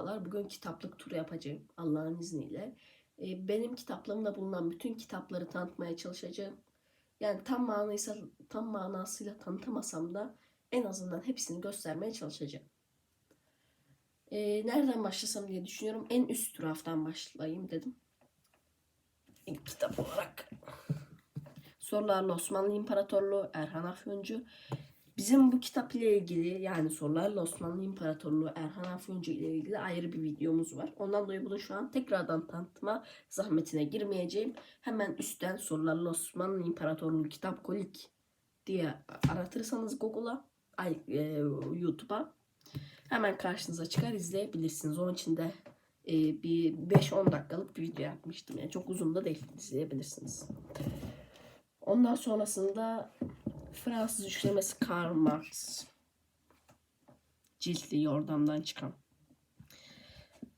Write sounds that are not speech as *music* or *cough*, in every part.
Merhabalar. Bugün kitaplık turu yapacağım Allah'ın izniyle. Ee, benim kitaplığımda bulunan bütün kitapları tanıtmaya çalışacağım. Yani tam manasıyla, tam manasıyla tanıtamasam da en azından hepsini göstermeye çalışacağım. Ee, nereden başlasam diye düşünüyorum. En üst raftan başlayayım dedim. İlk kitap olarak. Sorularla Osmanlı İmparatorluğu Erhan Afyoncu. Bizim bu kitap ile ilgili yani sorularla Osmanlı İmparatorluğu Erhan Afyoncu ile ilgili ayrı bir videomuz var. Ondan dolayı bunu şu an tekrardan tanıtma zahmetine girmeyeceğim. Hemen üstten sorularla Osmanlı İmparatorluğu kitap kolik diye aratırsanız Google'a, e, YouTube'a hemen karşınıza çıkar izleyebilirsiniz. Onun için de e, bir 5-10 dakikalık bir video yapmıştım. Yani çok uzun da değil izleyebilirsiniz. Ondan sonrasında Fransız üçlemesi Karl Marx. Ciltli yordamdan çıkan.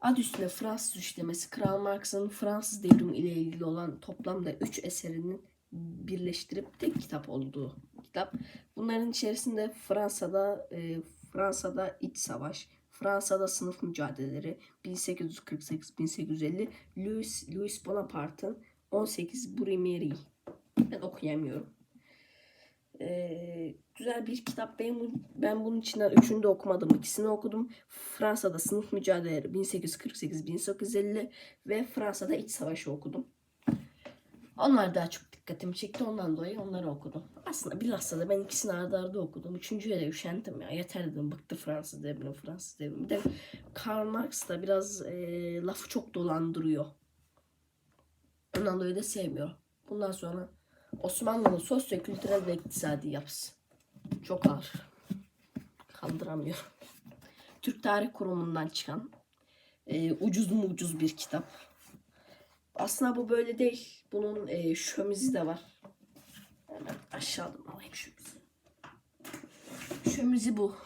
Adı üstünde Fransız üçlemesi Karl Marx'ın Fransız devrimi ile ilgili olan toplamda 3 eserinin birleştirip tek kitap olduğu kitap. Bunların içerisinde Fransa'da e, Fransa'da iç savaş, Fransa'da sınıf mücadeleleri 1848-1850 Louis, Louis Bonaparte'ın 18 Brumaire ben okuyamıyorum. Ee, güzel bir kitap. Ben, ben bunun içinden üçünü de okumadım. İkisini okudum. Fransa'da sınıf mücadeleleri 1848-1850 ve Fransa'da iç savaşı okudum. Onlar daha çok dikkatimi çekti. Ondan dolayı onları okudum. Aslında bilhassa da ben ikisini arda arda okudum. Üçüncüye de üşendim ya. Yeter dedim. Bıktı Fransız devrimi, Fransız devrimi. De Karl Marx da biraz e, lafı çok dolandırıyor. Ondan dolayı da sevmiyorum. Bundan sonra Osmanlı'nın sosyo-kültürel ve iktisadi yapısı. Çok ağır. Kaldıramıyorum. Türk Tarih Kurumu'ndan çıkan e, ucuz mu ucuz bir kitap. Aslında bu böyle değil. Bunun e, şömizi de var. Hemen aşağıdan alayım şömizi. Şömizi bu.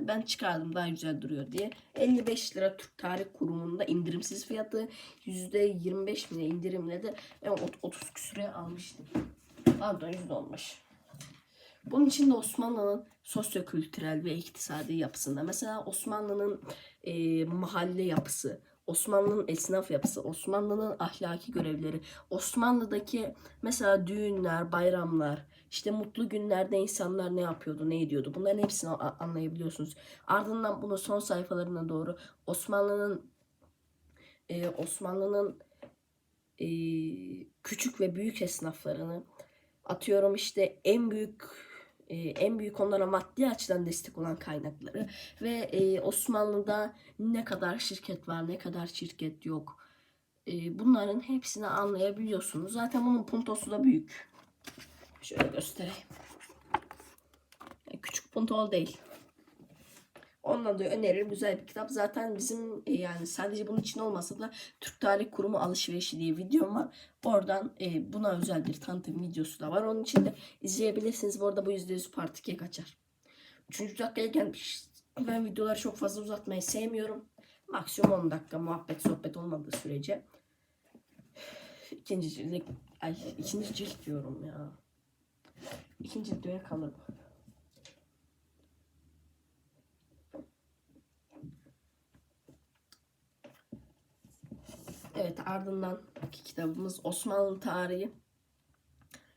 Ben çıkardım daha güzel duruyor diye. 55 lira Türk Tarih Kurumu'nda indirimsiz fiyatı. %25 mi indirimle de ben ot- 30 küsüre almıştım. Pardon yüzde olmuş. Bunun içinde Osmanlı'nın sosyo-kültürel ve iktisadi yapısında mesela Osmanlı'nın e, mahalle yapısı, Osmanlı'nın esnaf yapısı, Osmanlı'nın ahlaki görevleri, Osmanlı'daki mesela düğünler, bayramlar, işte mutlu günlerde insanlar ne yapıyordu, ne ediyordu bunların hepsini anlayabiliyorsunuz. Ardından bunu son sayfalarına doğru Osmanlı'nın e, Osmanlı'nın e, küçük ve büyük esnaflarını atıyorum işte en büyük e, en büyük onlara maddi açıdan destek olan kaynakları ve e, Osmanlı'da ne kadar şirket var ne kadar şirket yok e, bunların hepsini anlayabiliyorsunuz. Zaten bunun puntosu da büyük. Şöyle göstereyim. Küçük punto değil. Ondan da öneririm. Güzel bir kitap. Zaten bizim e, yani sadece bunun için olmasa da Türk Tarih Kurumu alışverişi diye videom var. Oradan e, buna özel bir tanıtım videosu da var. Onun için de izleyebilirsiniz. Bu arada bu %100 part 2'ye kaçar. Üçüncü dakikaya gelmiş. Ben videoları çok fazla uzatmayı sevmiyorum. Maksimum 10 dakika muhabbet sohbet olmadığı sürece. İkinci cilt, ay ikinci cilt diyorum ya. İkinci videoya kalır bu. Evet ardından iki kitabımız Osmanlı Tarihi.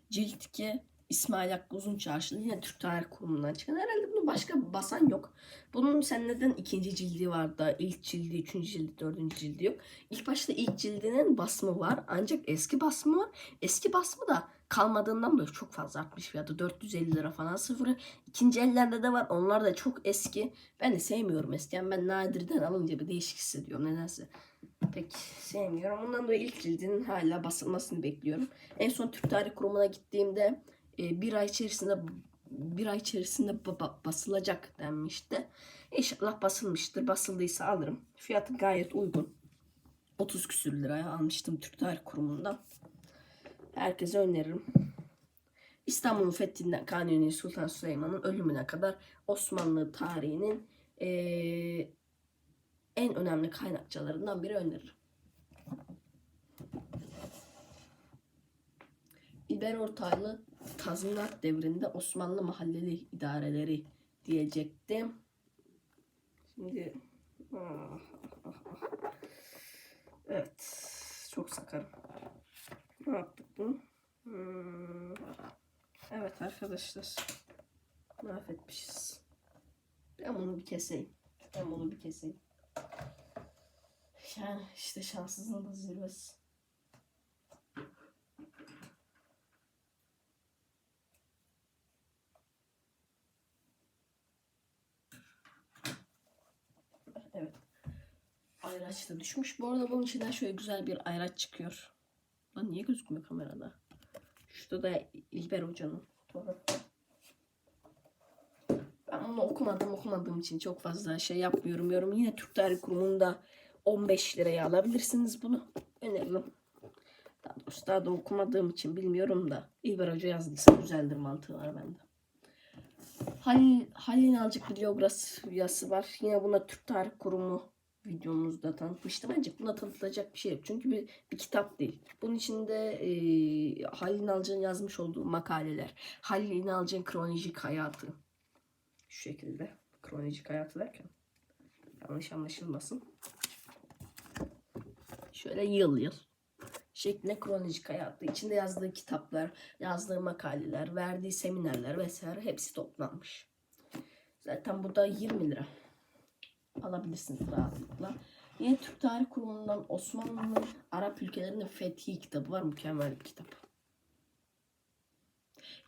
Cilt 2 İsmail Hakkı Uzun Çarşılı yine Türk Tarih Kurumu'ndan çıkan. Herhalde bunu başka basan yok. Bunun sen neden ikinci cildi var da ilk cildi, üçüncü cildi, dördüncü cildi yok. İlk başta ilk cildinin basımı var ancak eski basımı var. Eski basımı da kalmadığından dolayı çok fazla artmış fiyatı. 450 lira falan sıfırı. İkinci ellerde de var. Onlar da çok eski. Ben de sevmiyorum eski. Yani ben nadirden alınca bir değişik hissediyorum nedense. Pek sevmiyorum. Ondan dolayı ilk cildinin hala basılmasını bekliyorum. En son Türk Tarih Kurumu'na gittiğimde e, bir ay içerisinde bir ay içerisinde ba- ba- basılacak denmişti. İnşallah basılmıştır. Basıldıysa alırım. Fiyatı gayet uygun. 30 küsür liraya almıştım Türk Tarih Kurumu'ndan. Herkese öneririm. İstanbul'un fethinden Kanuni Sultan Süleyman'ın ölümüne kadar Osmanlı tarihinin eee, en önemli kaynakçalarından biri öneririm. İber Ortaylı tazminat devrinde Osmanlı mahalleli idareleri diyecektim. Şimdi. Ah, ah, ah, evet. Çok sakarım. Ne yaptık bunu? Hmm. Evet arkadaşlar. Mahvetmişiz. Ben bunu bir keseyim. Ben bunu bir keseyim. Yani işte şanssızlığın da zirvesi. Evet. Ayraç da düşmüş. Bu arada bunun içinden şöyle güzel bir ayraç çıkıyor. Lan niye gözükmüyor kamerada? Şurada da İlber Hoca'nın fotoğrafı. Ben bunu okumadım okumadığım için çok fazla şey yapmıyorum. Yorum yine Türk Tarih Kurumu'nda 15 liraya alabilirsiniz bunu. Öneririm. Daha doğrusu daha da okumadığım için bilmiyorum da İlber Hoca yazdıysa güzeldir mantığı var bende. Halil, Halil İnalcık biyografyası var. Yine buna Türk Tarih Kurumu videomuzda tanıtmıştım. Bence buna tanıtılacak bir şey yok. Çünkü bir, bir kitap değil. Bunun içinde e, Halil İnalcık'ın yazmış olduğu makaleler. Halil İnalcık'ın kronolojik hayatı. Şu şekilde. Kronolojik hayatı derken. Yanlış anlaşılmasın. Şöyle yıl yıl şeklinde kronolojik hayatı. içinde yazdığı kitaplar, yazdığı makaleler, verdiği seminerler vesaire hepsi toplanmış. Zaten bu da 20 lira. Alabilirsiniz rahatlıkla. Yine Türk Tarih Kurumu'ndan Osmanlı'nın Arap ülkelerinin fethi kitabı var. Mükemmel bir kitap.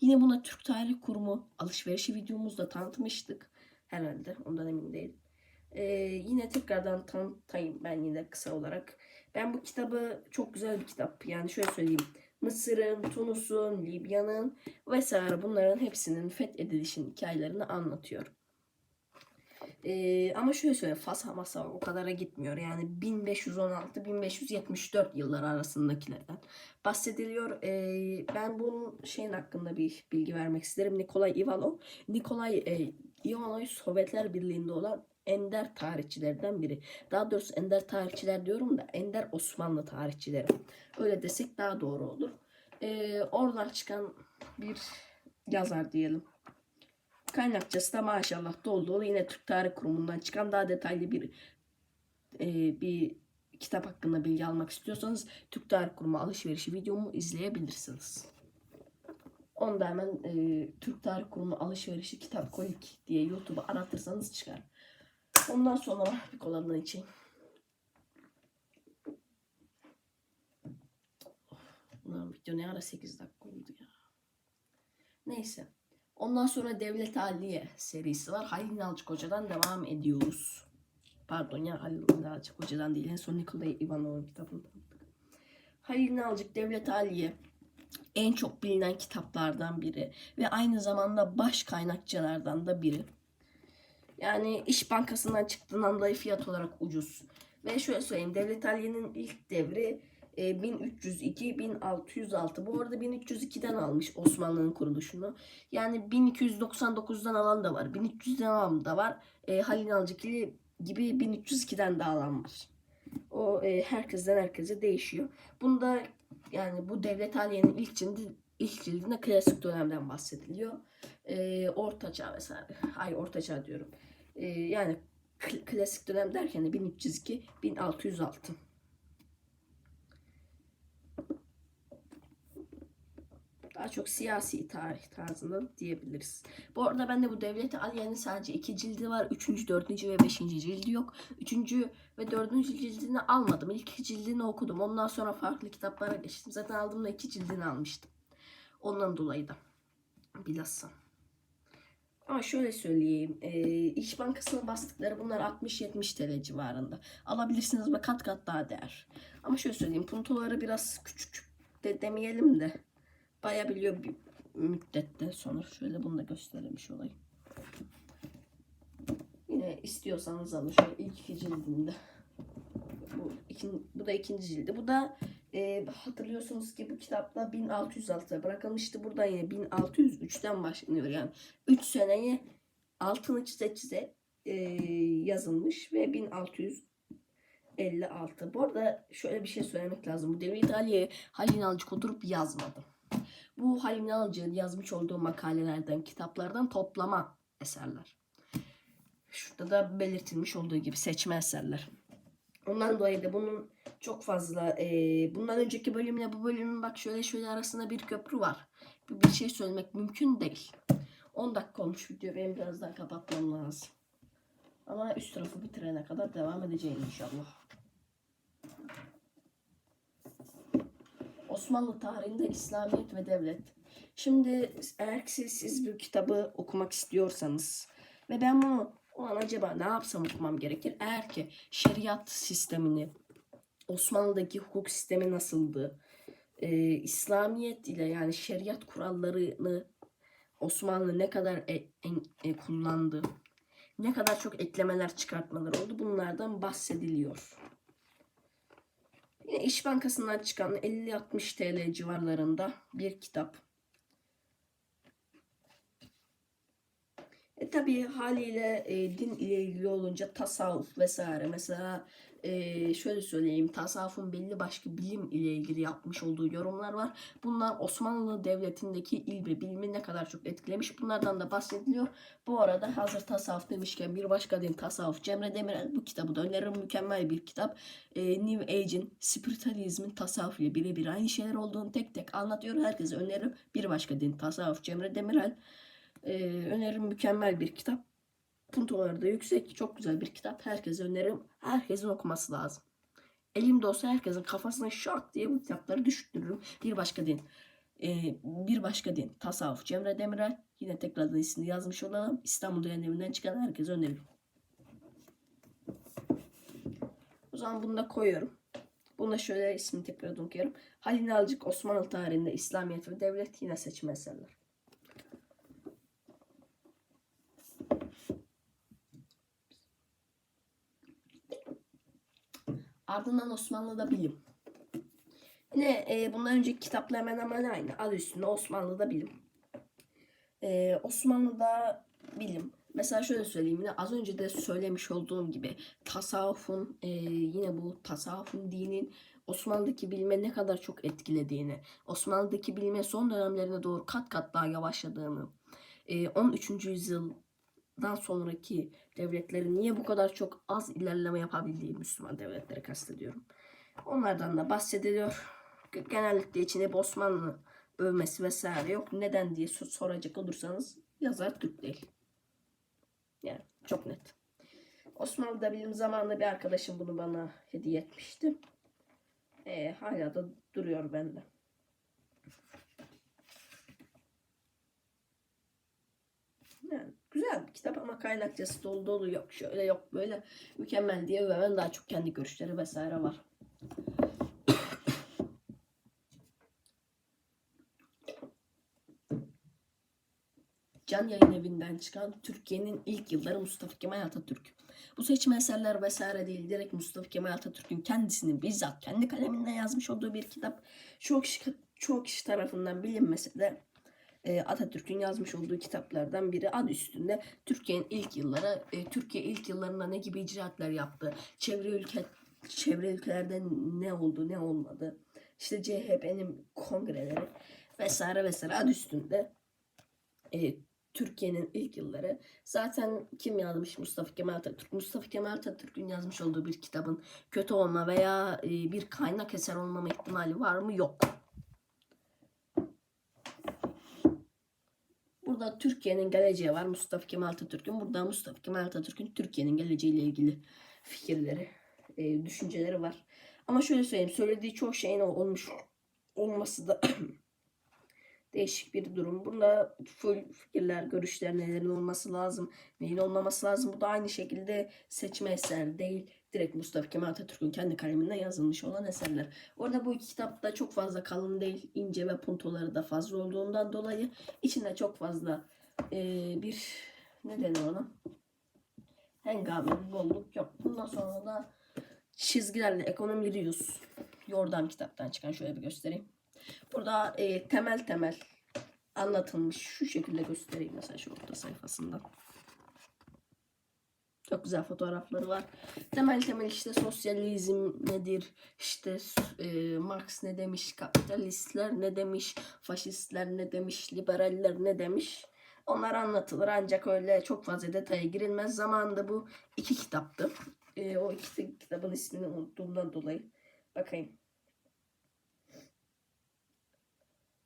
Yine buna Türk Tarih Kurumu alışverişi videomuzda tanıtmıştık. Herhalde ondan emin değilim. Ee, yine tekrardan tanıtayım ben yine kısa olarak. Ben bu kitabı çok güzel bir kitap. Yani şöyle söyleyeyim. Mısır'ın, Tunus'un, Libya'nın vesaire bunların hepsinin fethedilişin hikayelerini anlatıyor. Ee, ama şöyle söyleyeyim. Fasa masa o kadara gitmiyor. Yani 1516-1574 yıllar arasındakilerden bahsediliyor. Ee, ben bunun şeyin hakkında bir bilgi vermek isterim. Nikolay Ivanov. Nikolay e, Ivanov Sovyetler Birliği'nde olan ender tarihçilerden biri. Daha doğrusu ender tarihçiler diyorum da ender Osmanlı tarihçileri. Öyle desek daha doğru olur. Ee, oradan çıkan bir yazar diyelim. Kaynakçası da maşallah dolu dolu yine Türk Tarih Kurumu'ndan çıkan daha detaylı bir e, bir kitap hakkında bilgi almak istiyorsanız Türk Tarih Kurumu alışverişi videomu izleyebilirsiniz. Onda hemen e, Türk Tarih Kurumu alışverişi kitap koyuk diye YouTube'a aratırsanız çıkar. Ondan sonra bir kolandan için. Ulan video ne ara 8 dakika oldu ya. Neyse. Ondan sonra Devlet Aliye serisi var. Halil Nalcık Hoca'dan devam ediyoruz. Pardon ya Halil Nalcık Hoca'dan değil. En son Nikolay Ivanov'un kitabını tanıttık. Halil Nalcık Devlet Aliye en çok bilinen kitaplardan biri ve aynı zamanda baş kaynakçılardan da biri. Yani İş Bankası'ndan çıktığından dolayı fiyat olarak ucuz. Ve şöyle söyleyeyim Devlet Aliye'nin ilk devri e, 1302-1606. Bu arada 1302'den almış Osmanlı'nın kuruluşunu. Yani 1299'dan alan da var. 1300'den alan da var. E, Halil Nalcıkili gibi 1302'den de alan var. O e, herkesten herkese değişiyor. Bunda yani bu Devlet Aliye'nin ilk cildi, ilk cildinde klasik dönemden bahsediliyor. E, Orta Çağ vesaire. Ay Orta Çağ diyorum. E, yani kl- klasik dönem derken de 1302 1606. Daha çok siyasi tarih tarzında diyebiliriz. Bu arada ben de bu Devleti Aliye'nin sadece iki cildi var. Üçüncü, dördüncü ve beşinci cildi yok. Üçüncü ve dördüncü cildini almadım. İlk cildini okudum. Ondan sonra farklı kitaplara geçtim. Zaten aldığımda iki cildini almıştım. Ondan dolayı da bilhassa. Ama şöyle söyleyeyim. E, İş Bankası'na bastıkları bunlar 60-70 TL civarında. Alabilirsiniz ve kat kat daha değer. Ama şöyle söyleyeyim. Puntoları biraz küçük de demeyelim de bayabiliyor bir müddette sonra. Şöyle bunu da göstermiş olayım. Yine istiyorsanız alın. Şöyle ilk iki cildinde. Bu, ikin, bu da ikinci cildi. Bu da e, hatırlıyorsunuz ki bu kitapta 1606'da bırakılmıştı. Burada yine 1603'ten başlanıyor. Yani 3 seneyi altını çize çize e, yazılmış ve 1656. Bu arada şöyle bir şey söylemek lazım. Bu Devlet Ali'ye Halil Nalcık oturup yazmadı. Bu Halil Nalcık'ın yazmış olduğu makalelerden, kitaplardan toplama eserler. Şurada da belirtilmiş olduğu gibi seçme eserler. Ondan dolayı da bunun çok fazla e, bundan önceki bölümle bu bölümün bak şöyle şöyle arasında bir köprü var. Bir, bir şey söylemek mümkün değil. 10 dakika olmuş video benim birazdan kapatmam lazım. Ama üst tarafı bitirene kadar devam edeceğim inşallah. Osmanlı tarihinde İslamiyet ve devlet. Şimdi eğer siz, siz bir kitabı okumak istiyorsanız ve ben bunu ulan acaba ne yapsam okumam gerekir? Eğer ki şeriat sistemini, Osmanlı'daki hukuk sistemi nasıldı? Ee, İslamiyet ile yani şeriat kurallarını Osmanlı ne kadar e- en- e, kullandı? Ne kadar çok eklemeler çıkartmalar oldu? Bunlardan bahsediliyor. Yine İş Bankası'ndan çıkan 50-60 TL civarlarında bir kitap. E tabii haliyle e, din ile ilgili olunca tasavvuf vesaire mesela e, şöyle söyleyeyim tasavvufun belli başka bilim ile ilgili yapmış olduğu yorumlar var. Bunlar Osmanlı Devleti'ndeki ilmi, bilimi ne kadar çok etkilemiş bunlardan da bahsediliyor. Bu arada hazır tasavvuf demişken bir başka din tasavvuf Cemre Demirel bu kitabı da öneririm mükemmel bir kitap. E, New Age'in spiritüalizmin tasavvuf ile birebir aynı şeyler olduğunu tek tek anlatıyor. Herkese öneririm bir başka din tasavvuf Cemre Demirel. Ee, öneririm mükemmel bir kitap. Puntoları da yüksek. Çok güzel bir kitap. Herkese öneririm. Herkesin okuması lazım. Elimde olsa herkesin kafasına şak diye bu kitapları düşürürüm. Bir başka din. Ee, bir başka din. Tasavvuf. Cemre Demirel. Yine tekrardan ismini yazmış olalım. İstanbul Yayın Evi'nden çıkan herkese öneririm. O zaman bunu da koyuyorum. Bunu da şöyle ismini tekrar okuyorum. Halil Nalcık Osmanlı tarihinde İslamiyet ve Devlet yine seçme eserler. Ardından Osmanlı'da bilim. Yine e, bundan önceki kitapla hemen hemen aynı. Adı üstünde Osmanlı'da bilim. E, Osmanlı'da bilim. Mesela şöyle söyleyeyim yine az önce de söylemiş olduğum gibi tasavvufun e, yine bu tasavvufun dinin Osmanlı'daki bilime ne kadar çok etkilediğini, Osmanlı'daki bilime son dönemlerine doğru kat kat daha yavaşladığını, e, 13. yüzyıldan sonraki devletlerin niye bu kadar çok az ilerleme yapabildiği Müslüman devletleri kastediyorum. Onlardan da bahsediliyor. Genellikle içine hep Osmanlı övmesi vesaire yok. Neden diye sor- soracak olursanız yazar Türk değil. Yani çok net. Osmanlı'da bilim zamanında bir arkadaşım bunu bana hediye etmişti. Ee, hala da duruyor bende. Yani güzel bir kitap ama kaynakçası dolu dolu yok. Şöyle yok böyle mükemmel diye övemem daha çok kendi görüşleri vesaire var. Can Yayın Evi'nden çıkan Türkiye'nin ilk yılları Mustafa Kemal Atatürk. Bu seçme eserler vesaire değil. Direkt Mustafa Kemal Atatürk'ün kendisini bizzat kendi kaleminden yazmış olduğu bir kitap. Çok kişi, çok kişi tarafından bilinmese de Atatürk'ün yazmış olduğu kitaplardan biri adı üstünde Türkiye'nin ilk yılları, e, Türkiye ilk yıllarında ne gibi icraatlar yaptı, çevre ülke çevre ülkelerde ne oldu, ne olmadı, işte CHP'nin kongreleri vesaire vesaire adı üstünde e, Türkiye'nin ilk yılları. Zaten kim yazmış Mustafa Kemal Atatürk? Mustafa Kemal Atatürk'ün yazmış olduğu bir kitabın kötü olma veya e, bir kaynak eser olmama ihtimali var mı? Yok. Burada Türkiye'nin geleceği var. Mustafa Kemal Atatürk'ün. Burada Mustafa Kemal Atatürk'ün Türkiye'nin geleceğiyle ilgili fikirleri, e, düşünceleri var. Ama şöyle söyleyeyim. Söylediği çok şeyin olmuş olması da *clears throat* değişik bir durum. Bunda full fikirler, görüşler nelerin olması lazım, neyin olmaması lazım. Bu da aynı şekilde seçme eser değil. Direkt Mustafa Kemal Atatürk'ün kendi kaleminden yazılmış olan eserler. Orada bu iki kitap da çok fazla kalın değil. ince ve puntoları da fazla olduğundan dolayı içinde çok fazla eee, bir ne denir ona? Hengame, bolluk yok. Bundan sonra da çizgilerle ekonomi Rius. Yordam kitaptan çıkan şöyle bir göstereyim. Burada e, temel temel anlatılmış. Şu şekilde göstereyim mesela şu orta sayfasında. Çok güzel fotoğrafları var. Temel temel işte sosyalizm nedir? İşte e, Marx ne demiş? Kapitalistler ne demiş? Faşistler ne demiş? Liberaller ne demiş? Onlar anlatılır ancak öyle çok fazla detaya girilmez. Zamanında bu iki kitaptı. E, o iki kitabın ismini unuttuğumdan dolayı Bakayım.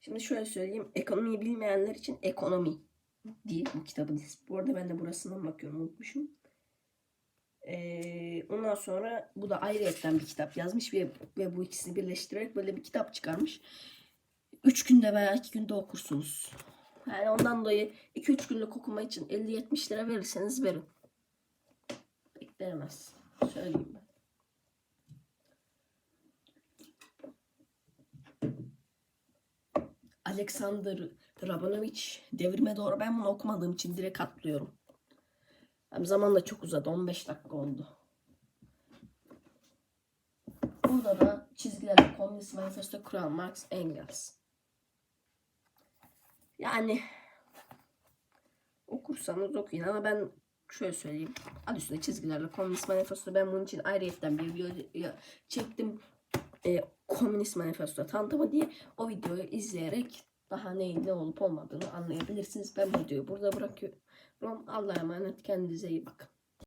Şimdi şöyle söyleyeyim. Ekonomiyi bilmeyenler için ekonomi diye bu kitabın ismi. Bu arada ben de burasından bakıyorum unutmuşum. Ee, ondan sonra bu da ayrıyetten bir kitap yazmış ve, ve bu ikisini birleştirerek böyle bir kitap çıkarmış. 3 günde veya 2 günde okursunuz. Yani ondan dolayı 2-3 günlük okuma için 50-70 lira verirseniz verin. Beklenemez. Söyleyeyim ben. Alexander Rabinovich devrime doğru ben bunu okumadığım için direkt atlıyorum. Hem zaman da çok uzadı. 15 dakika oldu. Burada da çizgilerle Komünist Manifesto kuran Marx Engels. Yani okursanız okuyun ama ben şöyle söyleyeyim. Adı üstünde çizgilerle Komünist Manifesto. Ben bunun için ayrıyetten bir video çektim. E, Komünist Manifesto tanıtımı diye o videoyu izleyerek daha neyin ne olup olmadığını anlayabilirsiniz. Ben bu videoyu burada bırakıyorum. Allah'a emanet kendinize iyi bakın.